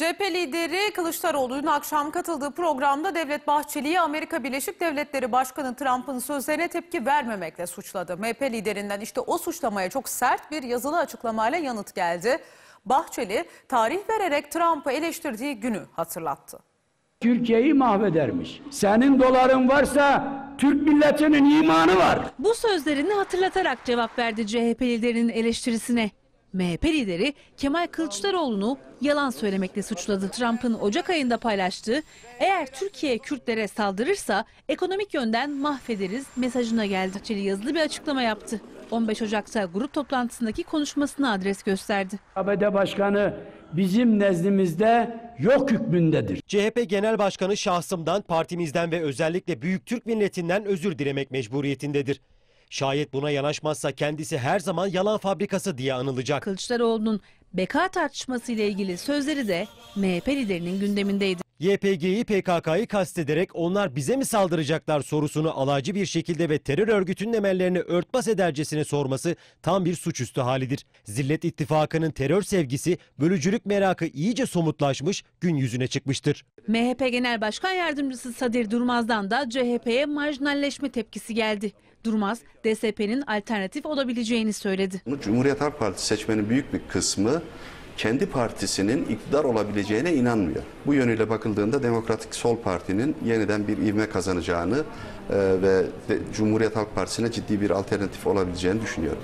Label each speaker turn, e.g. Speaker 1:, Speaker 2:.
Speaker 1: CHP lideri Kılıçdaroğlu'nun akşam katıldığı programda Devlet Bahçeli'yi Amerika Birleşik Devletleri Başkanı Trump'ın sözlerine tepki vermemekle suçladı. MHP liderinden işte o suçlamaya çok sert bir yazılı açıklamayla yanıt geldi. Bahçeli tarih vererek Trump'ı eleştirdiği günü hatırlattı.
Speaker 2: Türkiye'yi mahvedermiş. Senin doların varsa Türk milletinin imanı var.
Speaker 3: Bu sözlerini hatırlatarak cevap verdi CHP liderinin eleştirisine. MHP lideri Kemal Kılıçdaroğlu'nu yalan söylemekle suçladı. Trump'ın Ocak ayında paylaştığı eğer Türkiye Kürtlere saldırırsa ekonomik yönden mahvederiz mesajına geldi. Bahçeli yazılı bir açıklama yaptı. 15 Ocak'ta grup toplantısındaki konuşmasına adres gösterdi.
Speaker 2: ABD Başkanı bizim nezdimizde yok hükmündedir.
Speaker 4: CHP Genel Başkanı şahsımdan, partimizden ve özellikle Büyük Türk milletinden özür dilemek mecburiyetindedir. Şayet buna yanaşmazsa kendisi her zaman yalan fabrikası diye anılacak.
Speaker 3: Kılıçdaroğlu'nun beka tartışması ile ilgili sözleri de MHP liderinin gündemindeydi.
Speaker 4: YPG'yi PKK'yı kastederek onlar bize mi saldıracaklar sorusunu alaycı bir şekilde ve terör örgütünün emellerini örtbas edercesine sorması tam bir suçüstü halidir. Zillet İttifakı'nın terör sevgisi, bölücülük merakı iyice somutlaşmış, gün yüzüne çıkmıştır.
Speaker 3: MHP Genel Başkan Yardımcısı Sadir Durmaz'dan da CHP'ye marjinalleşme tepkisi geldi. Durmaz, DSP'nin alternatif olabileceğini söyledi.
Speaker 5: Cumhuriyet Halk Partisi seçmenin büyük bir kısmı kendi partisinin iktidar olabileceğine inanmıyor. Bu yönüyle bakıldığında Demokratik Sol Parti'nin yeniden bir ivme kazanacağını e, ve Cumhuriyet Halk Partisi'ne ciddi bir alternatif olabileceğini düşünüyorum.